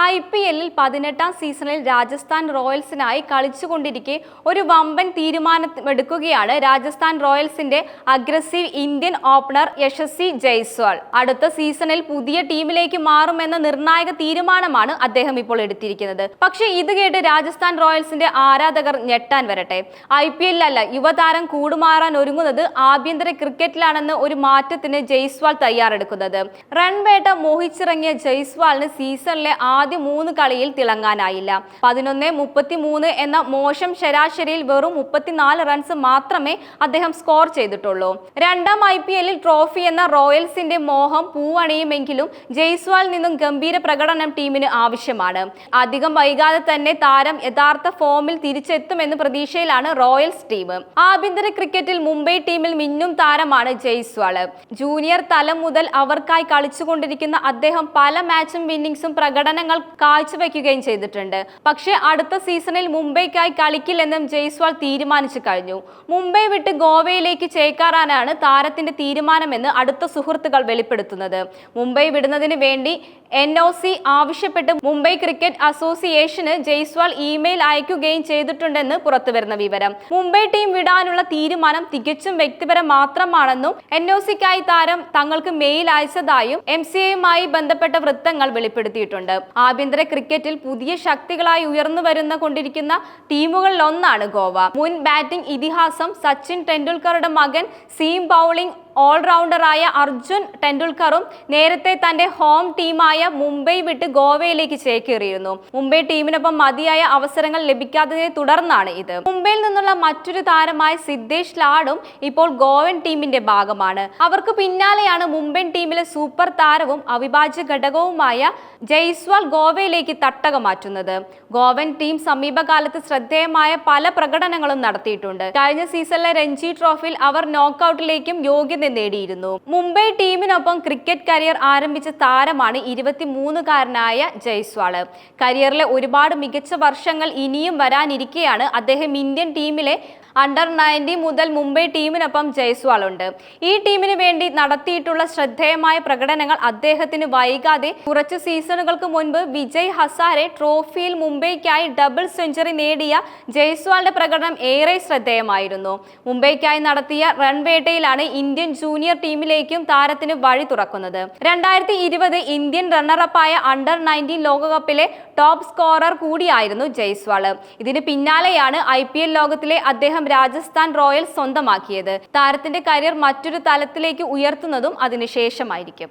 I P എല്ലിൽ പതിനെട്ടാം സീസണിൽ രാജസ്ഥാൻ റോയൽസിനായി കളിച്ചുകൊണ്ടിരിക്കെ ഒരു വമ്പൻ തീരുമാനമെടുക്കുകയാണ് Rajasthan റോയൽസിന്റെ aggressive Indian opener Yashasvi Jaiswal. അടുത്ത സീസണിൽ പുതിയ ടീമിലേക്ക് മാറുമെന്ന നിർണായക തീരുമാനമാണ് അദ്ദേഹം ഇപ്പോൾ എടുത്തിരിക്കുന്നത്. പക്ഷേ ഇത് കേട്ട് രാജസ്ഥാൻ റോയൽസിന്റെ ആരാധകർ ഞെട്ടാൻ വരട്ടെ. ഐ പി എല്ലിലല്ല യുവതാരം കൂടുമാറാൻ ഒരുങ്ങുന്നത് ആഭ്യന്തര ക്രിക്കറ്റിലാണെന്ന് ഒരു മാറ്റത്തിന് ജയ്സ്വാൾ തയ്യാറെടുക്കുന്നത്. റൺവേട്ട മോഹിച്ചിറങ്ങിയ ജയ്സ്വാളിന് സീസണിലെ ആദ്യ മൂന്ന് കളിയിൽ തിളങ്ങാനായില്ല. പതിനൊന്ന് മുപ്പത്തി മൂന്ന് എന്ന മോശം ശരാശരിയിൽ വെറും മുപ്പത്തിനാല് റൺസ് മാത്രമേ അദ്ദേഹം സ്കോർ ചെയ്തിട്ടുള്ളൂ. രണ്ടാം ഐ പി എല്ലിൽ ട്രോഫി എന്ന റോയൽസിന്റെ മോഹം പൂവണിയുമെങ്കിലും ജയ്സ്വാളിൽ നിന്നും ഗംഭീര പ്രകടനം ടീമിന് ആവശ്യമാണ്. അധികം വൈകാതെ തന്നെ താരം യഥാർത്ഥ ഫോമിൽ തിരിച്ചെത്തുമെന്ന് പ്രതീക്ഷയിലാണ് റോയൽസ് ടീം. ആഭ്യന്തര ക്രിക്കറ്റിൽ മുംബൈ ടീമിൽ മിന്നും താരമാണ് ജയ്സ്വാൾ. ജൂനിയർ തലം മുതൽ അവർക്കായി കളിച്ചുകൊണ്ടിരിക്കുന്ന അദ്ദേഹം പല മാച്ചും വിന്നിംഗ്സും പ്രകടനങ്ങൾ കാഴ്ചവെക്കുകയും ചെയ്തിട്ടുണ്ട്. പക്ഷേ അടുത്ത സീസണിൽ മുംബൈക്കായി കളിക്കില്ലെന്നും ജയ്സ്വാൾ തീരുമാനിച്ചു കഴിഞ്ഞു. മുംബൈ വിട്ട് ഗോവയിലേക്ക് ചേക്കാറാനാണ് താരത്തിന്റെ തീരുമാനമെന്ന് അടുത്ത സുഹൃത്തുക്കൾ വെളിപ്പെടുത്തുന്നത്. മുംബൈ വിടുന്നതിന് വേണ്ടി എൻ ഒ സി ആവശ്യപ്പെട്ട് മുംബൈ ക്രിക്കറ്റ് അസോസിയേഷന് ജയ്സ്വാൾ ഇമെയിൽ അയക്കുകയും ചെയ്തിട്ടുണ്ടെന്ന് പുറത്തുവരുന്ന വിവരം. മുംബൈ ടീം വിടാനുള്ള തീരുമാനം തികച്ചും വ്യക്തിപരം മാത്രമാണെന്നും എൻ ഒ സിക്കായി താരം തങ്ങൾക്ക് മെയിൽ അയച്ചതായും എം സി എയുമായി ബന്ധപ്പെട്ട വൃത്തങ്ങൾ വെളിപ്പെടുത്തിയിട്ടുണ്ട്. ആഭ്യന്തര ക്രിക്കറ്റിൽ പുതിയ ശക്തികളായി ഉയർന്നു വരുന്ന കൊണ്ടിരിക്കുന്ന ടീമുകളിൽ ഒന്നാണ് ഗോവ. മുൻ ബാറ്റിംഗ് ഇതിഹാസം സച്ചിൻ ടെണ്ടുൽക്കറുടെ മകൻ സീം ബൗളിംഗ് ഓൾറൗണ്ടറായ അർജുൻ ടെണ്ടുൽക്കറും നേരത്തെ തന്റെ ഹോം ടീമായ മുംബൈ വിട്ട് ഗോവയിലേക്ക് ചേക്കേറിയിരുന്നു. മുംബൈ ടീമിനൊപ്പം മതിയായ അവസരങ്ങൾ ലഭിക്കാത്തതിനെ തുടർന്നാണ് ഇത്. മുംബൈയിൽ നിന്നുള്ള മറ്റൊരു താരമായ സിദ്ദേശ് ലാഡും ഇപ്പോൾ ഗോവൻ ടീമിന്റെ ഭാഗമാണ്. അവർക്ക് പിന്നാലെയാണ് മുംബൈ ടീമിലെ സൂപ്പർ താരവും അവിഭാജ്യ ഘടകവുമായ ജയ്സ്വാൾ ഗോവയിലേക്ക് തട്ടക മാറ്റുന്നത്. ഗോവൻ ടീം സമീപകാലത്ത് ശ്രദ്ധേയമായ പല പ്രകടനങ്ങളും നടത്തിയിട്ടുണ്ട്. കഴിഞ്ഞ സീസണിലെ രഞ്ജി ട്രോഫിയിൽ അവർ നോക്കൌട്ടിലേക്കും യോഗ്യത നേടിയിരുന്നു. മുംബൈ ടീമിനൊപ്പം ക്രിക്കറ്റ് കരിയർ ആരംഭിച്ച താരമാണ് ഇരുപത്തിമൂന്നുകാരനായ ജയ്സ്വാൾ. കരിയറിലെ ഒരുപാട് മികച്ച വർഷങ്ങൾ ഇനിയും വരാനിരിക്കെയാണ് അദ്ദേഹം ഇന്ത്യൻ ടീമിലെ അണ്ടർ നയന്റി മുതൽ മുംബൈ ടീമിനൊപ്പം ജയ്സ്വാളുണ്ട് ഈ ടീമിന് വേണ്ടി നടത്തിയിട്ടുള്ള ശ്രദ്ധേയമായ പ്രകടനങ്ങൾ അദ്ദേഹത്തിന് വൈകാതെ കുറച്ച് സീസണുകൾക്ക് മുൻപ് വിജയ് ഹസാരെ ട്രോഫിയിൽ മുംബൈക്കായി ഡബിൾ സെഞ്ചുറി നേടിയ ജയ്സ്വാളിന്റെ പ്രകടനം ഏറെ ശ്രദ്ധേയമായിരുന്നു. മുംബൈക്കായി നടത്തിയ റൺവേട്ടയിലാണ് ഇന്ത്യൻ ജൂനിയർ ടീമിലേക്കും താരത്തിന് വഴി തുറക്കുന്നത്. രണ്ടായിരത്തി ഇരുപത് ഇന്ത്യൻ റണ്ണറപ്പായ അണ്ടർ നയന്റീൻ ലോകകപ്പിലെ ടോപ്പ് സ്കോറർ കൂടിയായിരുന്നു ജയ്സ്വാൾ ഇതിന് പിന്നാലെയാണ് ഐ പി എൽ ലോകത്തിലെ അദ്ദേഹം രാജസ്ഥാൻ റോയൽസ് സ്വന്തമാക്കിയത്. താരത്തിന്റെ കരിയർ മറ്റൊരു തലത്തിലേക്ക് ഉയർത്തുന്നതും അതിനുശേഷമായിരിക്കും